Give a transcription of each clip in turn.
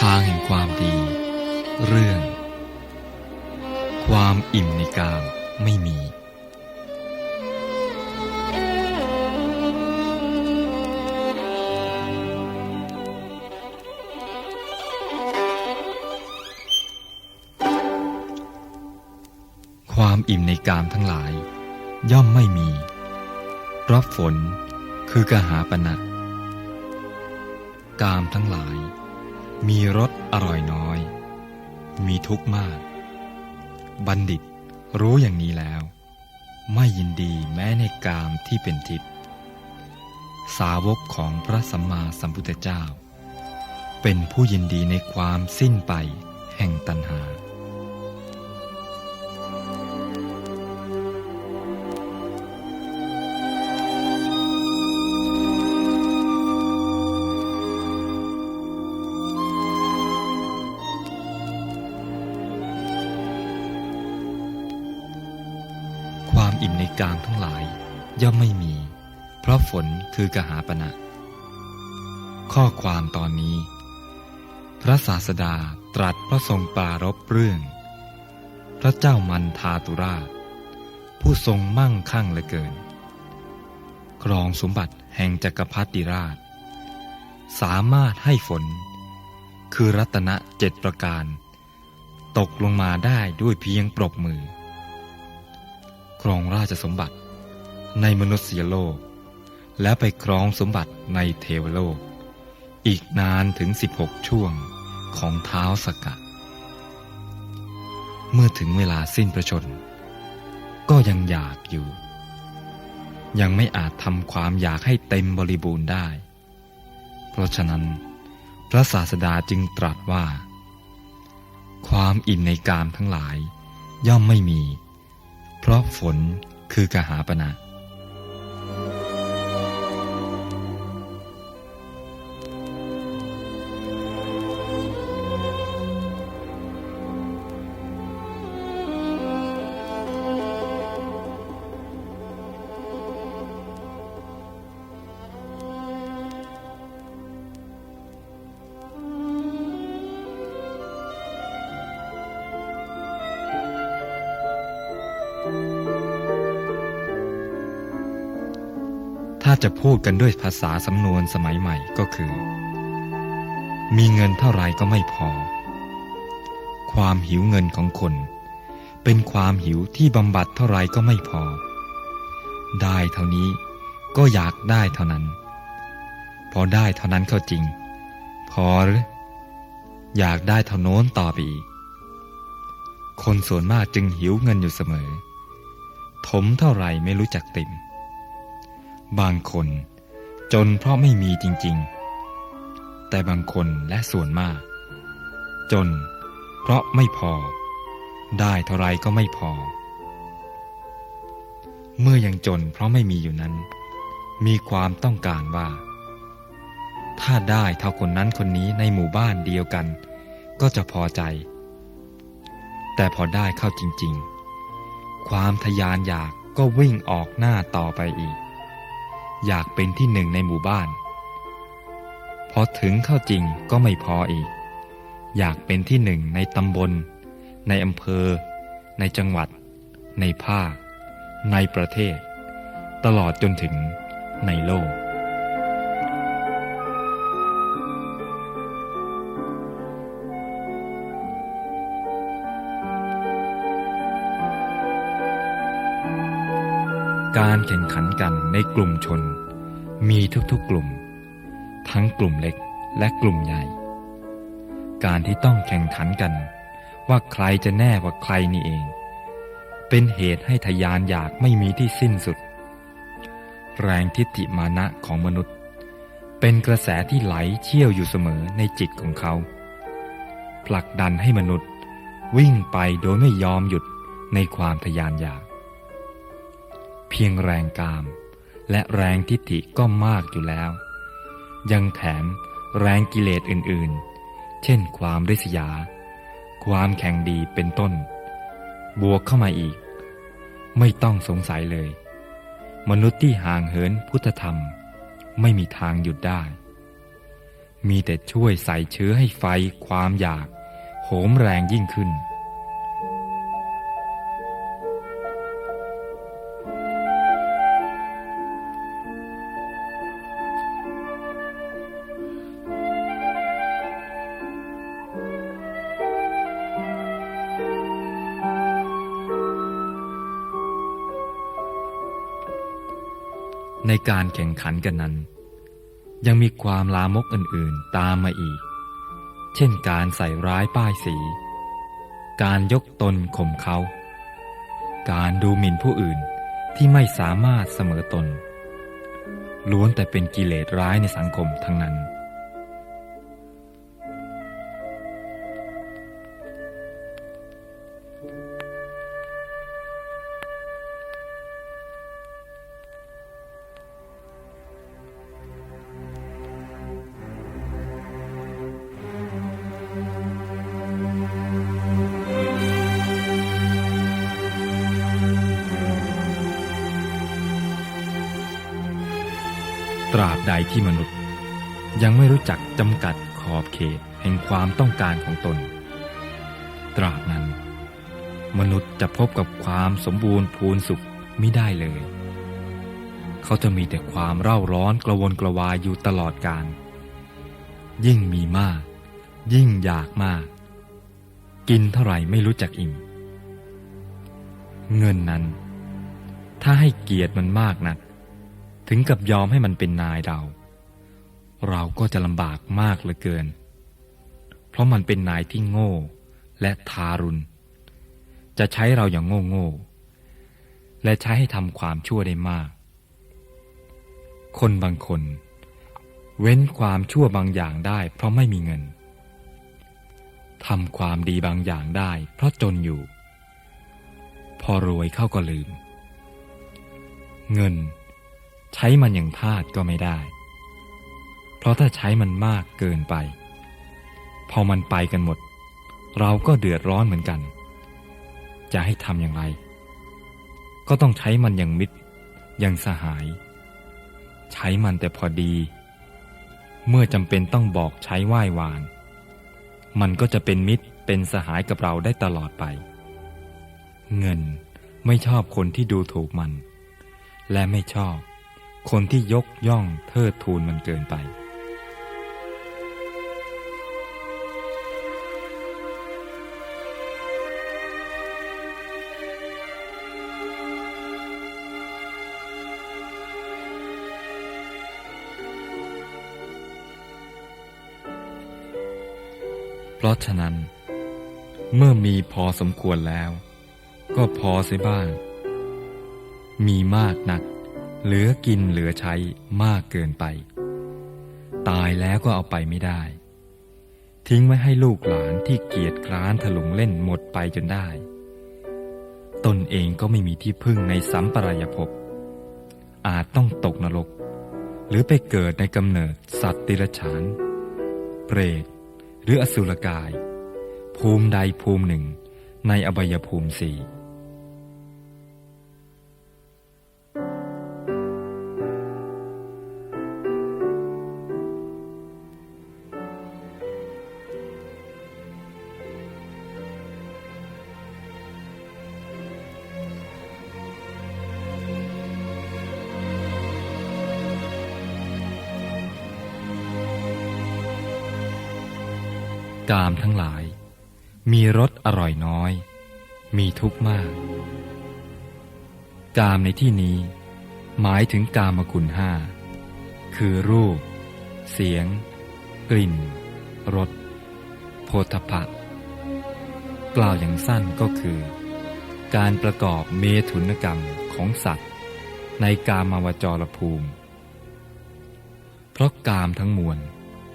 ทางแห่งความดี เรื่อง ความอิ่มในกามไม่มี ความอิ่มในกามทั้งหลาย ย่อมไม่มีราะฝนคือกหาปณะกามทั้งหลาย มีรสอร่อยน้อย มีทุกข์มาก บัณฑิตรู้อย่างนี้แล้ว ไม่ยินดีแม้ในกามที่เป็นทิพย์สาวกของพระสัมมาสัมพุทธเจ้า เป็นผู้ยินดีในความสิ้นไปแห่งตัณหา คือกหาปณะ ข้อความตอนนี้ พระศาสดาตรัสพระทรงปรารบเรื่อง พระเจ้ามันทาตุราช ผู้ทรงมั่งคั่งเหลือเกิน ครองสมบัติแห่งจักรพรรดิราช สามารถให้ฝน คือรัตนะเจ็ดประการ ตกลงมาได้ด้วยเพียงปรบมือ ครองราชสมบัติในมนุษยโลก และไปครองสมบัติในเทวโลก อีกนานถึง 16 ช่วงของเท้าสกกัดเมื่อถึงเวลาสิ้นประชน ก็ยังอยากอยู่ ยังไม่อาจทำความอยากให้เต็มบริบูรณ์ได้ เพราะฉะนั้น พระศาสดาจึงตรัสว่า ความอิ่มในกามทั้งหลาย ย่อมไม่มี เพราะฝนคือกหาปณะถ้า จะพูดกันด้วยภาษาสำนวนสมัยใหม่ก็คือ มีเงินเท่าไรก็ไม่พอ ความหิวเงินของคน เป็นความหิวที่บำบัดเท่าไรก็ไม่พอ ได้เท่านี้ก็อยากได้เท่านั้น พอได้เท่านั้นเข้าจริง พอหรืออยากได้เท่าโน้นต่อไปอีกคนส่วนมากจึงหิวเงินอยู่เสมอ ถมเท่าไรไม่รู้จักติ่ม บางคน จนเพราะไม่มีจริง ๆ แต่บางคนและส่วนมาก จน เพราะไม่พอ ได้เท่าไรก็ไม่พอ เมื่อยังจนเพราะไม่มีอยู่นั้น มีความต้องการว่า ถ้าได้เท่าคนนั้นคนนี้ในหมู่บ้านเดียวกัน ก็จะพอใจ แต่พอได้เข้าจริง ๆ ความทยานอยากก็วิ่งออกหน้าต่อไปอีก อยากเป็นที่หนึ่งในหมู่บ้าน พอถึงเข้าจริงก็ไม่พออีก อยากเป็นที่หนึ่งในตำบล ในอำเภอ ในจังหวัด ในภาค ในประเทศ ตลอดจนถึงในโลก การแข่งขันกันในกลุ่มชน มีทุกๆกลุ่ม ทั้งกลุ่มเล็กและกลุ่มใหญ่ การที่ต้องแข่งขันกัน ว่าใครจะแน่กว่าใครนี่เอง เป็นเหตุให้ทยานอยากไม่มีที่สิ้นสุด แรงทิฏฐิมานะของมนุษย์ เป็นกระแสที่ไหลเชี่ยวอยู่เสมอในจิตของเขา ผลักดันให้มนุษย์ วิ่งไปโดยไม่ยอมหยุดในความทยานอยาก เพียงแรงกาม และแรงทิฏฐิก็มากอยู่แล้ว ยังแถมแรงกิเลสอื่นๆ เช่นความริษยา ความแข่งดีเป็นต้น บวกเข้ามาอีก ไม่ต้องสงสัยเลย มนุษย์ที่ห่างเหินพุทธธรรม ไม่มีทางหยุดได้ มีแต่ช่วยใส่เชื้อให้ไฟความอยาก โหมแรงยิ่งขึ้น ในการแข่งขันกันนั้น ยังมีความลามกอื่นๆตามมาอีก เช่นการใส่ร้ายป้ายสี การยกตนข่มเขา การดูหมิ่นผู้อื่นที่ไม่สามารถเสมอตน ล้วนแต่เป็นกิเลสร้ายในสังคมทั้งนั้น ตราบใดที่มนุษย์ ยังไม่รู้จักจำกัดขอบเขตแห่งความต้องการของตน ตราบนั้น มนุษย์จะพบกับความสมบูรณ์พูนสุขไม่ได้เลย เขาจะมีแต่ความเร่าร้อนกระวนกระวายอยู่ตลอดกาลยิ่งมีมาก ยิ่งอยากมาก กินเท่าไหร่ไม่รู้จักอิ่ม เงินนั้น ถ้าให้เกียรติมันมากนัก ถึงกับยอมให้มันเป็นนายเรา เราก็จะลำบากมากเหลือเกิน เพราะมันเป็นนายที่โง่และทารุณ จะใช้เราอย่างโง่โง่และใช้ให้ทำความชั่วได้มาก คนบางคน เว้นความชั่วบางอย่างได้ เพราะไม่มีเงินทำความดีบางอย่างได้ เพราะจนอยู่ พอรวยเข้าก็ลืม เงิน ใช้มันอย่างทาสก็ไม่ได้ เพราะถ้าใช้มันมากเกินไป พอมันไปกันหมด เราก็เดือดร้อนเหมือนกัน จะให้ทำอย่างไร ก็ต้องใช้มันอย่างมิตรอย่างสหาย ใช้มันแต่พอดี เมื่อจำเป็นต้องบอกใช้ไหว้วาน มันก็จะเป็นมิตรเป็นสหายกับเราได้ตลอดไป เงินไม่ชอบคนที่ดูถูกมัน และไม่ชอบ คนที่ยกย่องเทิดทูนมันเกินไป เพราะฉะนั้น เมื่อมีพอสมควรแล้ว ก็พอเสียบ้าง มีมากนัก เหลือกินเหลือใช้มากเกินไป ตายแล้วก็เอาไปไม่ได้ ทิ้งไว้ให้ลูกหลานที่เกียจคร้านถลุงเล่นหมดไปจนได้ ตนเองก็ไม่มีที่พึ่งในสัมปรายภพ อาจต้องตกนรก หรือไปเกิดในกำเนิดสัตว์ติรฉาน เปรตหรืออสุรกาย ภูมิใดภูมิหนึ่งในอบายภูมิสี่ กามทั้งหลาย มีรสอร่อยน้อย มีทุกข์มาก กามในที่นี้ หมายถึงกามคุณห้าคือรูป เสียง กลิ่นรสโพธพะ กล่าวอย่างสั้นก็คือ การประกอบเมถุนกรรมของสัตว์ ในกามาวจรภูมิ เพราะกามทั้งมวล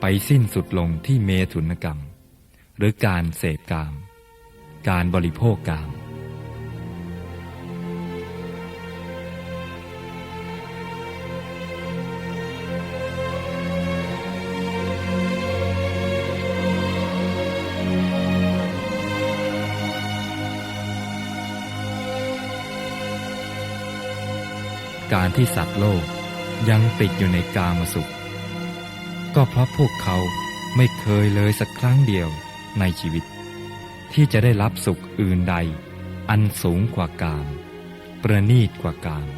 ไปสิ้นสุดลงที่เมถุนกรรม หรือการเสพกาม การบริโภคกาม การที่สัตว์โลกยังติดอยู่ในกามสุข ก็เพราะพวกเขาไม่เคยเลยสักครั้งเดียว ในชีวิต ที่จะได้รับสุขอื่นใด อันสูงกว่ากาม ประณีตกว่ากาม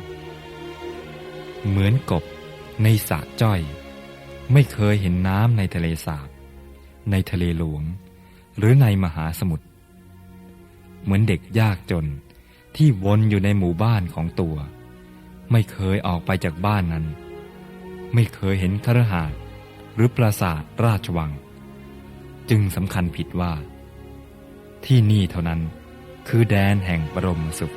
เหมือนกบในสระจ้อย ไม่เคยเห็นน้ำในทะเลสาบ ในทะเลหลวง หรือในมหาสมุทรเหมือนเด็กยากจนที่วนอยู่ในหมู่บ้านของตัว ไม่เคยออกไปจากบ้านนั้น ไม่เคยเห็นคฤหาสน์หรือปราสาทราชวัง จึงสำคัญผิดว่า ที่นี่เท่านั้นคือแดนแห่งบรมสุข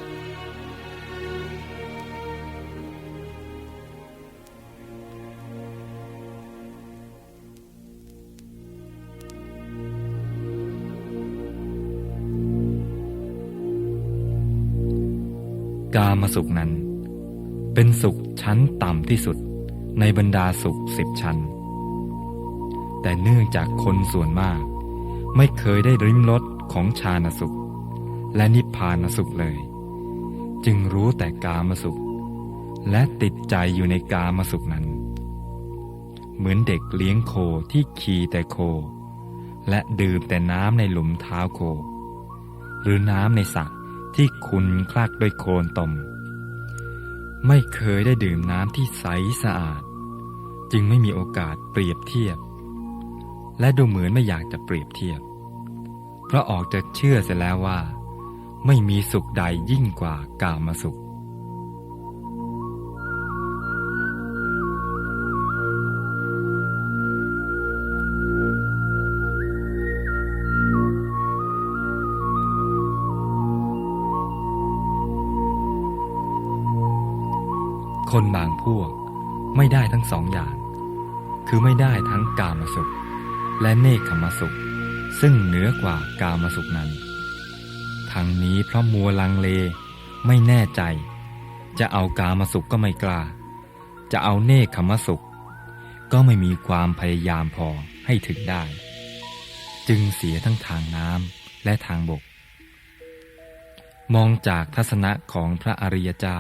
กามสุขนั้น เป็นสุขชั้นต่ำที่สุดในบรรดาสุขสิบชั้น แต่เนื่องจากคนส่วนมาก ไม่เคยได้ริมรสของชาณสุข และนิพพานสุขเลย จึงรู้แต่กามสุข และติดใจอยู่ในกามสุขนั้น เหมือนเด็กเลี้ยงโคที่ขี่แต่โค และดื่มแต่น้ำในหลุมเท้าโค หรือน้ำในสระที่คุณคลักด้วยโคลนตม ไม่เคยได้ดื่มน้ำที่ใสสะอาด จึงไม่มีโอกาสเปรียบเทียบ และดูเหมือนไม่อยากจะเปรียบเทียบ เพราะออกจะเชื่อเสียแล้วว่า ไม่มีสุขใดยิ่งกว่ากามสุขคนบางพวกไม่ได้ทั้งสองอย่าง คือไม่ได้ทั้งกามสุข และเนคขมสุข ซึ่งเหนือกว่ากามสุขนั้น ทั้งนี้เพราะมัวลังเลไม่แน่ใจ จะเอากามสุขก็ไม่กล้า จะเอาเนคขมสุข ก็ไม่มีความพยายามพอให้ถึงได้ จึงเสียทั้งทางน้ำและทางบก มองจากทัศนะของพระอริยเจ้า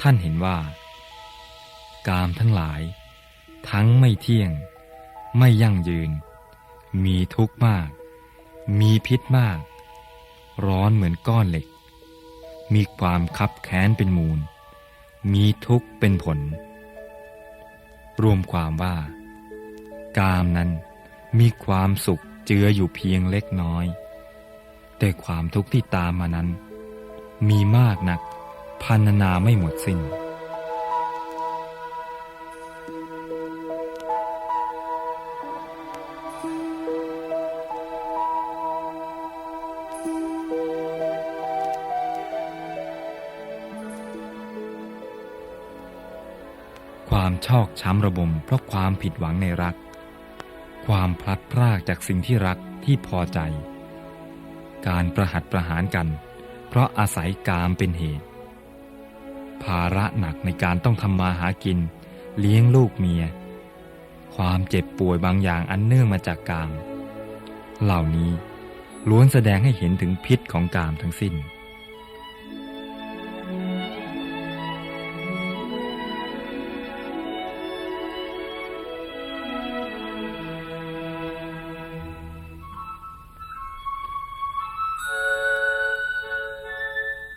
ท่านเห็นว่า กามทั้งหลาย ทั้งไม่เที่ยงไม่ยั่งยืน มีทุกข์มาก มีพิษมาก ร้อนเหมือนก้อนเหล็ก มีความคับแค้นเป็นมูล มีทุกข์เป็นผล รวมความว่า กามนั้นมีความสุขเจืออยู่เพียงเล็กน้อย แต่ความทุกข์ที่ตามมานั้น มีมากนักพันนาไม่หมดสิ้น ชอกช้ำระบมเพราะความผิดหวังในรัก ความพลัดพรากจากสิ่งที่รักที่พอใจ การประหัตประหารกัน เพราะอาศัยกามเป็นเหตุ ภาระหนักในการต้องทำมาหากิน เลี้ยงลูกเมีย ความเจ็บป่วยบางอย่างอันเนื่องมาจากกาม เหล่านี้ล้วนแสดงให้เห็นถึงพิษของกามทั้งสิ้น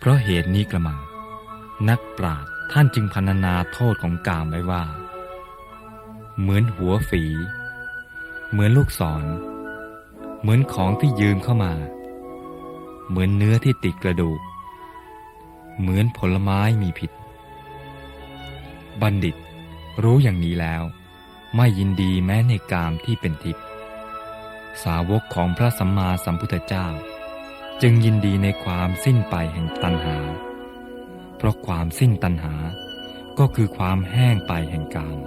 เพราะเหตุนี้กระมัง นักปราชญ์ท่านจึงพรรณนาโทษของกามไว้ว่า เหมือนหัวฝี เหมือนลูกศร เหมือนของที่ยืมเข้ามา เหมือนเนื้อที่ติดกระดูก เหมือนผลไม้มีพิษบัณฑิตรู้อย่างนี้แล้ว ไม่ยินดีแม้ในกามที่เป็นทิพย์สาวกของพระสัมมาสัมพุทธเจ้า จึงยินดีในความสิ้นไปแห่งตัณหา เพราะความสิ้นตัณหาก็คือความแห้งไปแห่งกาม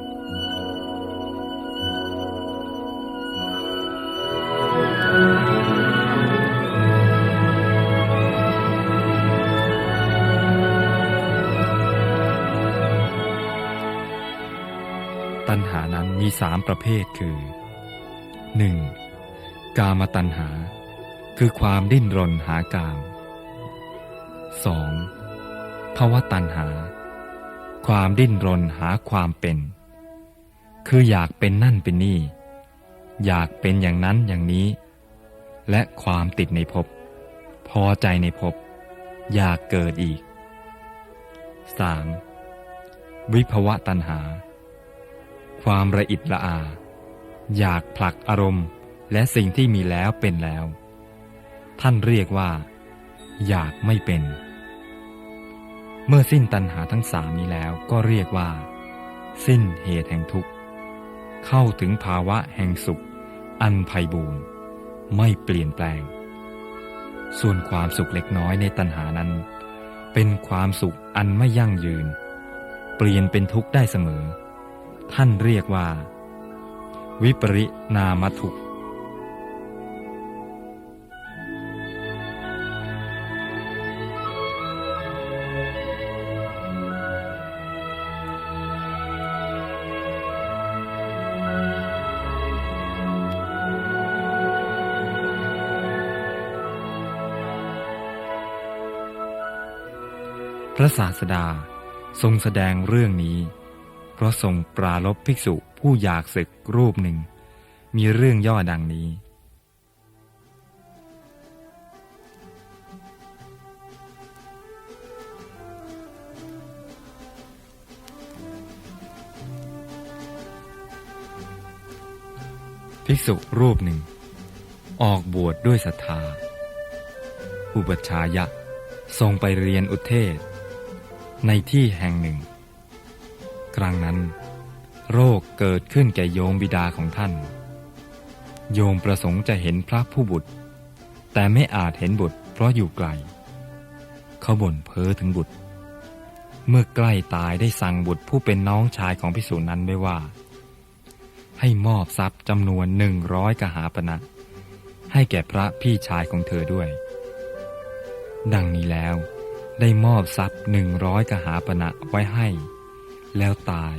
ตัณหานั้นมีสามประเภทคือ 1. กามตัณหา คือความดิ้นรนหากาม 2. ภวะตัณหา ความดิ้นรนหาความเป็น คืออยากเป็นนั่นเป็นนี่ อยากเป็นอย่างนั้นอย่างนี้ และความติดในภพพอใจในภพอยากเกิดอีก 3. วิภวะตัณหา ความระอิดระอา อยากผลักอารมณ์และสิ่งที่มีแล้วเป็นแล้ว ท่านเรียกว่า อยากไม่เป็น เมื่อสิ้นตัณหาทั้งสามนี้แล้วก็เรียกว่า สิ้นเหตุแห่งทุกข์ เข้าถึงภาวะแห่งสุข อันไพบูรณ์ไม่เปลี่ยนแปลง ส่วนความสุขเล็กน้อยในตัณหานั้น เป็นความสุขอันไม่ยั่งยืน เปลี่ยนเป็นทุกข์ได้เสมอ ท่านเรียกว่า วิปริณามทุกข์ ศาสดา ทรงแสดงเรื่องนี้ เพราะทรงปราลบภิกษุผู้อยากศึกรูปหนึ่ง มีเรื่องย่อดังนี้ ภิกษุรูปหนึ่ง ออกบวชดด้วยศรัทธา อุปชฌายะทรงไปเรียนอุเทศ ในที่แห่งหนึ่ง ครั้งนั้น โรคเกิดขึ้นแก่โยมบิดาของท่าน โยมประสงค์จะเห็นพระผู้บุตร แต่ไม่อาจเห็นบุตรเพราะอยู่ไกล เขาบ่นเพ้อถึงบุตร เมื่อใกล้ตายได้สั่งบุตรผู้เป็นน้องชายของพิสูจนั้นไว้ว่า ให้มอบทรัพย์จำนวนหนึ่งร้อยกหาปณะให้แก่พระพี่ชายของเธอด้วย ดังนี้แล้ว ได้มอบทรัพย์หนึ่งร้อยกหาปณะไว้ให้ แล้วตาย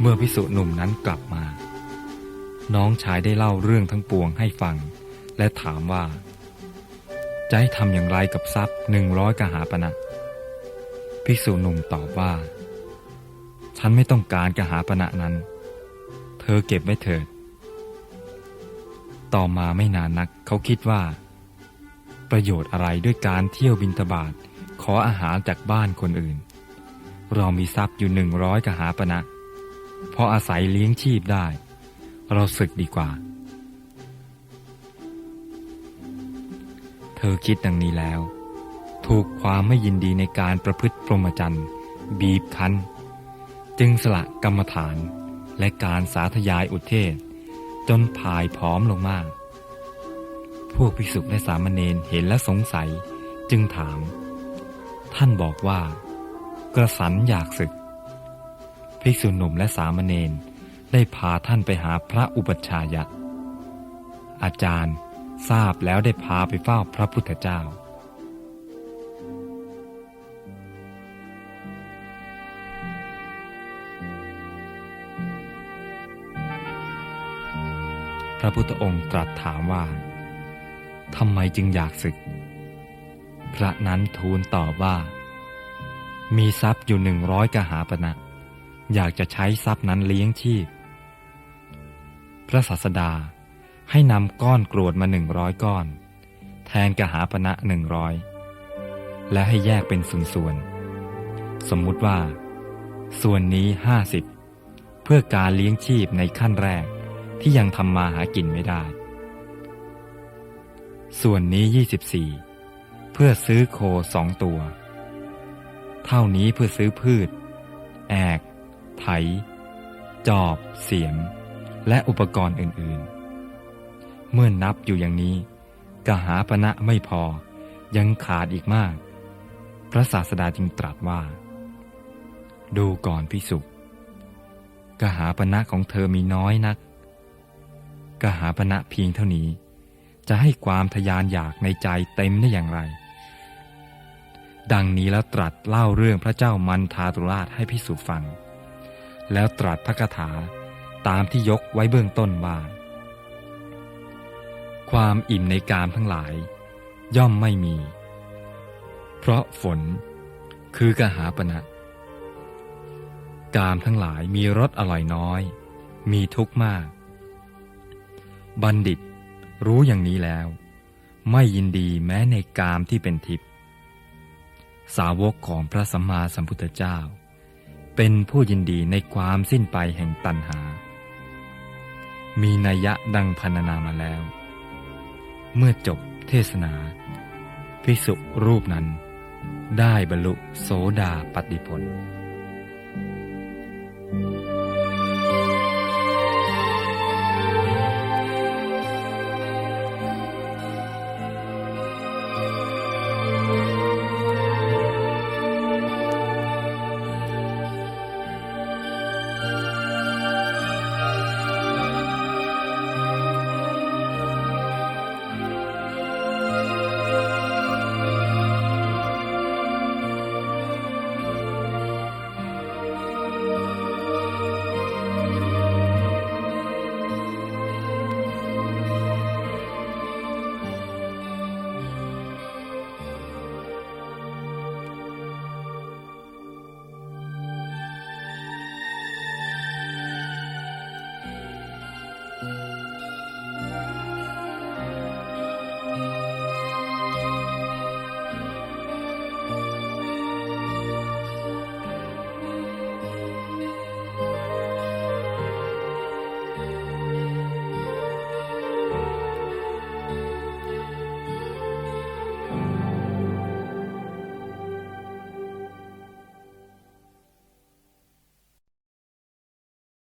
เมื่อพิสุหนุ่มนั้นกลับมา น้องชายได้เล่าเรื่องทั้งปวงให้ฟัง และถามว่า จะให้ทำอย่างไรกับทรัพย์หนึ่งร้อยกหาปณะภิกษุหนุ่มตอบว่า ฉันไม่ต้องการกหาปณะนั้น อเก็บไว้เถิด ต่อมาไม่นานนักเขาคิดว่า ประโยชน์อะไรด้วยการเที่ยวบินทบาทขออาหารจากบ้านคนอื่น เรามีทรัพย์อยู่หนึ่งร้อยกหาปณะพออาศัยเลี้ยงชีพได้ เราศึกดีกว่า เธอคิดดังนี้แล้ว ถูกความไม่ยินดีในการประพฤติพรหมจรรย์ บีบคั้น จึงสละกรรมฐาน และการสาธยายอุเทศ จนพายผอมลงมาก พวกภิกษุและสามเณรเห็นและสงสัยจึงถาม ท่านบอกว่า กระสันอยากศึก ภิกษุหนุ่มและสามเณรได้พาท่านไปหาพระอุปัชฌายะ อาจารย์ทราบแล้วได้พาไปเฝ้าพระพุทธเจ้า พระพุทธองค์ตรัสถามว่าทำไมจึงอยากศึก พระนั้นทูลตอบว่า มีทรัพย์อยู่หนึ่งร้อยกหาปณะอยากจะใช้ทรัพย์นั้นเลี้ยงชีพ พระศาสดาให้นำก้อนกรวดมาหนึ่งร้อยก้อน แทนกหาปณะหนึ่งร้อยและให้แยกเป็นส่วนๆสมมุติว่า ส่วนนี้ห้าสิบเพื่อการเลี้ยงชีพในขั้นแรก ที่ยังทำมาหากินไม่ได้ ส่วนนี้ 24 เพื่อซื้อโคสองตัว เท่านี้เพื่อซื้อพืช แอก ไถ จอบ เสียม และอุปกรณ์อื่นๆ เมื่อนับอยู่อย่างนี้กหาปณะไม่พอยังขาดอีกมาก พระศาสดาจึงตรัสว่า ดูก่อนพิสุกหาปณะของเธอมีน้อยนัก กหาปณะเพียงเท่านี้ จะให้ความทยานอยากในใจเต็มได้อย่างไร ดังนี้แล้วตรัสเล่าเรื่องพระเจ้ามันทาตุราชให้พิสูจฟัง แล้วตรัสพระคาถาตามที่ยกไว้เบื้องต้นว่า ความอิ่มในกามทั้งหลาย ย่อมไม่มี เพราะฝนคือกหาปณะกามทั้งหลายมีรสอร่อยน้อย มีทุกข์มาก บัณฑิต รู้อย่างนี้แล้ว ไม่ยินดีแม้ในกามที่เป็นทิพย์สาวกของพระสัมมาสัมพุทธเจ้า เป็นผู้ยินดีในความสิ้นไปแห่งตัณหา มีนัยยะดังพันนามาแล้ว เมื่อจบเทศนา ภิกษุรูปนั้น ได้บรรลุโสดาปฏิผล